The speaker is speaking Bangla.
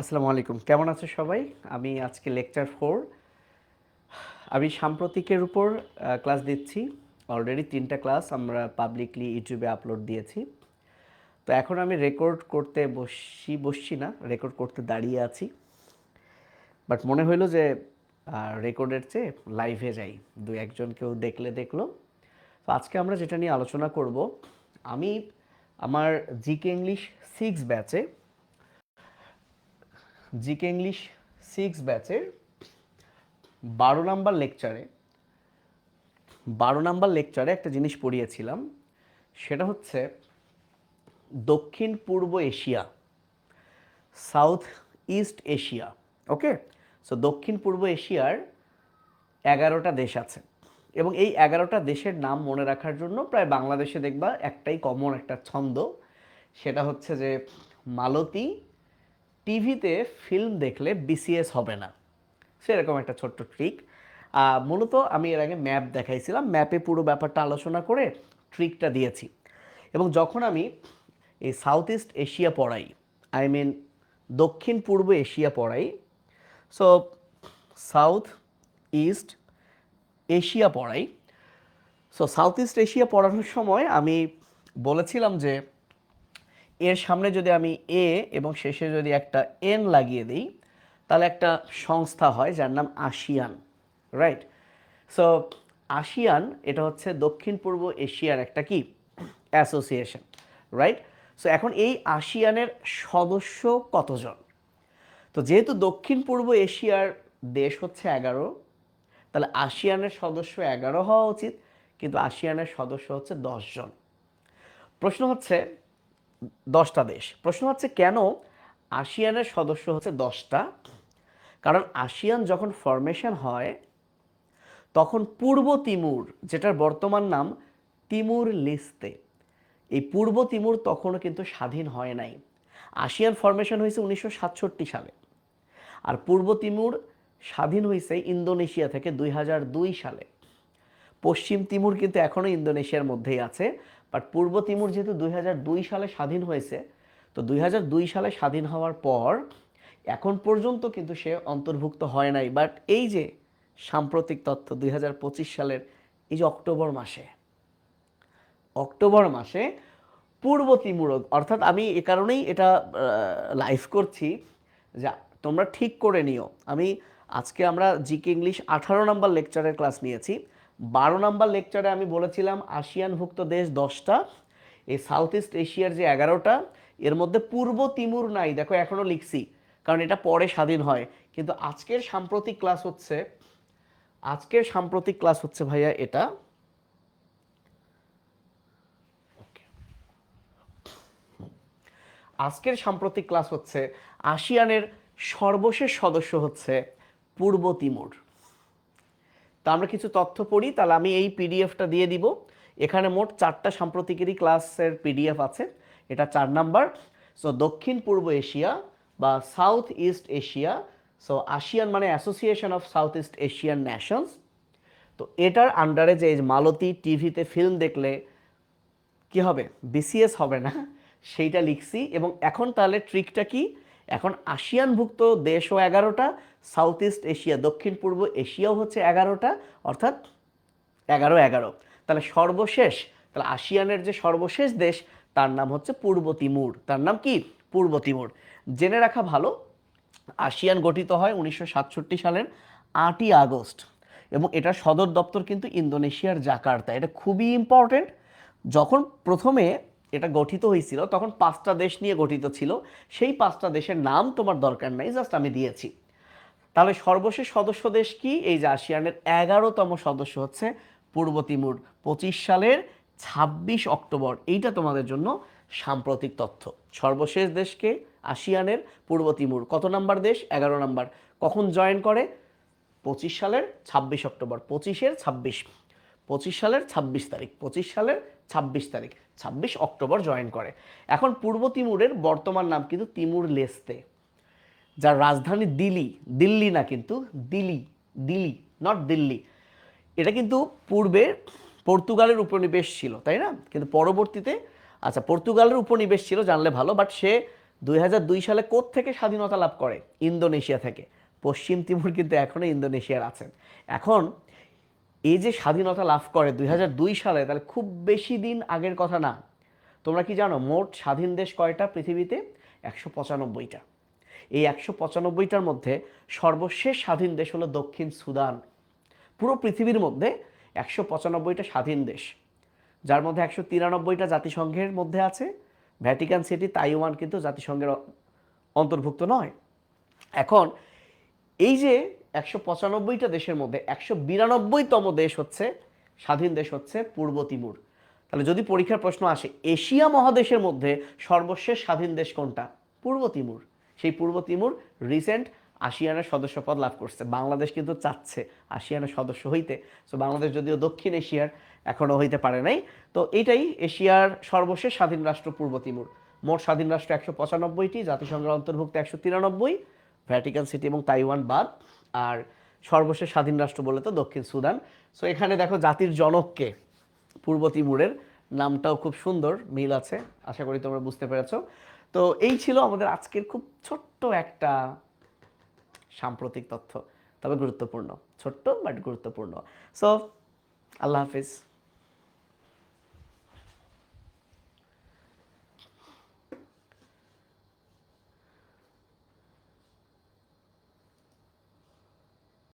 আসসালামু আলাইকুম। কেমন আছো সবাই? আমি আজকে লেকচার ফোর আমি সাম্প্রতিকের উপর ক্লাস দিচ্ছি। অলরেডি তিনটা ক্লাস আমরা পাবলিকলি ইউটিউবে আপলোড দিয়েছি। তো এখন আমি রেকর্ড করতে বসি, বসছি না রেকর্ড করতে দাঁড়িয়ে আছি। বাট মনে হইল যে রেকর্ডের চেয়ে লাইভে যাই। দু একজন কেউ দেখলে দেখল। তো আজকে আমরা যেটা নিয়ে আলোচনা করব, আমি আমার জিকে ইংলিশ সিক্স ব্যাচে জিকে ইংলিশ সিক্স ব্যাচের বারো নাম্বার লেকচারে, বারো নাম্বার লেকচারে একটা জিনিস পড়িয়েছিলাম, সেটা হচ্ছে দক্ষিণ পূর্ব Asia, south east Asia, okay? So দক্ষিণ পূর্ব এশিয়ার এগারোটা দেশ আছে। এবং এই এগারোটা দেশের নাম মনে রাখার জন্য প্রায় বাংলাদেশে দেখবা একটাই কমন একটা ছন্দ, সেটা হচ্ছে যে মালতী টিভিতে ফিল্ম দেখলে বিসিএস হবে না। সেরকম একটা ছোট্ট ট্রিক মূলত আমি এর আগে ম্যাপ দেখাইছিলাম। ম্যাপে পুরো ব্যাপারটা আলোচনা করে ট্রিকটা দিয়েছি। এবং যখন আমি এই সাউথ ইস্ট এশিয়া পড়াই আই মিন দক্ষিণ পূর্ব এশিয়া পড়াই সো সাউথ ইস্ট এশিয়া পড়াই। সো সাউথ ইস্ট এশিয়া পড়ানোর সময় আমি বলেছিলাম যে এর সামনে যদি আমি এ এবং শেষে যদি একটা এন লাগিয়ে দিই, তাহলে একটা সংস্থা হয় যার নাম আসিয়ান রাইট সো আসিয়ান এটা হচ্ছে দক্ষিণ পূর্ব এশিয়ার একটা কি? অ্যাসোসিয়েশন রাইট সো এখন এই আসিয়ানের সদস্য কতজন? তো যেহেতু দক্ষিণ পূর্ব এশিয়ার দেশ হচ্ছে এগারো, তাহলে আসিয়ানের সদস্য এগারো হওয়া উচিত, কিন্তু আসিয়ানের সদস্য হচ্ছে জন প্রশ্ন হচ্ছে দশটা দেশ। প্রশ্ন হচ্ছে, কেন আসিয়ানের সদস্য হচ্ছে দশটা? কারণ আসিয়ান যখন ফরমেশন হয়, তখন পূর্ব তিমুর, যেটার বর্তমান নাম তিমুর লিস্তে, এই পূর্ব তিমুর তখনও কিন্তু স্বাধীন হয় নাই। আসিয়ান ফরমেশন হয়েছে উনিশশো সাতষট্টি সালে, আর পূর্ব তিমুর স্বাধীন হয়েছে ইন্দোনেশিয়া থেকে দুই হাজার দুই সালে। পশ্চিম তিমুর কিন্তু এখনও ইন্দোনেশিয়ার মধ্যেই আছে বাট পূর্ব তিমুর যেহেতু দুই হাজার দুই সালে স্বাধীন হয়েছে, তো দুই হাজার দুই সালে স্বাধীন হওয়ার পর এখন পর্যন্ত কিন্তু সে অন্তর্ভুক্ত হয় নাই। বাট এই যে সাম্প্রতিক তথ্য দুই হাজার পঁচিশ সালের, এই যে অক্টোবর মাসে অক্টোবর মাসে পূর্ব তিমুর, অর্থাৎ আমি এ কারণেই এটা লাইভ করছি যা তোমরা ঠিক করে নিও। আমি আজকে আমরা জিকে ইংলিশ আঠারো নম্বর লেকচারের ক্লাস নিয়েছি। বারো নম্বর লেকচারে আমি বলেছিলাম আসিয়ানভুক্ত দেশ দশটা, এই সাউথ ইস্ট এশিয়ার যে এগারোটা, এর মধ্যে পূর্ব তিমুর নাই। দেখো এখনও লিখছি, কারণ এটা পরে স্বাধীন হয়। কিন্তু আজকের সাম্প্রতিক ক্লাস হচ্ছে, আজকের সাম্প্রতিক ক্লাস হচ্ছে ভাইয়া এটা। আজকের সাম্প্রতিক ক্লাস হচ্ছে, আসিয়ানের সর্বশেষ সদস্য হচ্ছে পূর্ব তিমুর। তা আমরা কিছু তথ্য পড়ি, তাহলে আমি এই পিডিএফটা দিয়ে দিব। এখানে মোট চারটা সাম্প্রতিকেরই ক্লাসের পিডিএফ আছে, এটা চার নাম্বার। সো দক্ষিণ পূর্ব এশিয়া বা south east Asia so ASEAN মানে association of south east Asian nations তো এটার আন্ডারে যে মালতী টিভিতে ফিল্ম দেখলে কি হবে? বিসিএস হবে না, সেইটা লিখছি। এবং এখন তাহলে ট্রিকটা কি? এখন আসিয়ানভুক্ত দেশও এগারোটা সাউথ ইস্ট এশিয়া দক্ষিণ পূর্ব এশিয়াও হচ্ছে এগারোটা, অর্থাৎ এগারো এগারো। তাহলে সর্বশেষ, তাহলে আসিয়ানের যে সর্বশেষ দেশ, তার নাম হচ্ছে পূর্ব তিমুর। তার নাম কি? পূর্ব তিমুর। জেনে রাখা ভালো আসিয়ান গঠিত হয় উনিশশো সাতষট্টি সালের আটই আগস্ট এবং এটার সদর দপ্তর কিন্তু ইন্দোনেশিয়ার জাকার্তা। এটা খুবই ইম্পর্টেন্ট যখন প্রথমে এটা গঠিত হয়েছিল, তখন পাঁচটা দেশ নিয়ে গঠিত ছিল। সেই পাঁচটা দেশের নাম তোমার দরকার নাই জাস্ট আমি দিয়েছি। তাহলে সর্বশেষ সদস্য দেশ কি? এই যে আসিয়ানের এগারোতম সদস্য হচ্ছে পূর্ব তিমুর। পঁচিশ সালের ছাব্বিশ অক্টোবর, এইটা তোমাদের জন্য সাম্প্রতিক তথ্য। সর্বশেষ দেশকে আসিয়ানের পূর্ব তিমুর। কত নাম্বার দেশ? এগারো নাম্বার। কখন জয়েন করে? পঁচিশ সালের ছাব্বিশ অক্টোবর। পঁচিশের ছাব্বিশ। পঁচিশ সালের ছাব্বিশ তারিখ। পঁচিশ সালের ছাব্বিশ তারিখ। ছাব্বিশ অক্টোবর জয়েন করে। এখন পূর্ব তিমুরের বর্তমান নাম কিন্তু তিমুর লেস্তে। যার রাজধানী দিল্লি দিল্লি না কিন্তু দিল্লি দিল্লি নট দিল্লি। এটা কিন্তু পূর্বে পর্তুগালের উপনিবেশ ছিল, তাই না? কিন্তু পরবর্তীতে আচ্ছা পর্তুগালের উপনিবেশ ছিল, জানলে ভালো বাট সে দুই হাজার দুই সালে থেকে স্বাধীনতা লাভ করে? ইন্দোনেশিয়া থেকে। পশ্চিম তিমুর কিন্তু এখনও ইন্দোনেশিয়ার আছেন। এখন, এই যে স্বাধীনতা লাভ করে দুই হাজার দুই সালে, তাহলে খুব বেশি দিন আগের কথা না। তোমরা কি জানো, মোট স্বাধীন দেশ কয়টা পৃথিবীতে? একশো পঁচানব্বইটা। এই একশো পঁচানব্বইটার মধ্যে সর্বশেষ স্বাধীন দেশ হলো দক্ষিণ সুদান। পুরো পৃথিবীর মধ্যে একশো পঁচানব্বইটা স্বাধীন দেশ, যার মধ্যে একশো তিরানব্বইটা জাতিসংঘের মধ্যে আছে। ভ্যাটিকান সিটি তাইওয়ান কিন্তু জাতিসংঘের অন্তর্ভুক্ত নয়। এখন এই যে একশো পঁচানব্বইটা দেশের মধ্যে একশো বিরানব্বইতম দেশ হচ্ছে, স্বাধীন দেশ হচ্ছে পূর্ব তিমুর। তাহলে যদি পরীক্ষার প্রশ্ন আসে, এশিয়া মহাদেশের মধ্যে সর্বশেষ স্বাধীন দেশ কোনটা? পূর্ব তিমুর। সেই পূর্ব তিমুর রিসেন্ট আসিয়ানের সদস্যপদ লাভ করছে। বাংলাদেশ কিন্তু চাচ্ছে আসিয়ানের সদস্য হইতে। সো বাংলাদেশ যদিও দক্ষিণ এশিয়ার এখনও হইতে পারে নাই, তো এটাই এশিয়ার সর্বশেষ স্বাধীন রাষ্ট্র পূর্ব তিমুর। মোট স্বাধীন রাষ্ট্র একশো পঁচানব্বইটি, জাতিসংঘের অন্তর্ভুক্ত একশো তিরানব্বই ভ্যাটিকান সিটি এবং তাইওয়ান বাদ, আর সর্বশেষ স্বাধীন রাষ্ট্র বলে তো দক্ষিণ সুদান। সো এখানে দেখো জাতির জনককে পূর্ব তিমুরের নামটাও খুব সুন্দর, মিল আছে, আশা করি তোমরা বুঝতে পেরেছ। তো এই ছিল আমাদের আজকের খুব ছোট্ট একটা সাম্প্রতিক তথ্য, তবে গুরুত্বপূর্ণ, ছোট্ট বাট গুরুত্বপূর্ণ। সো আল্লাহ হাফিজ।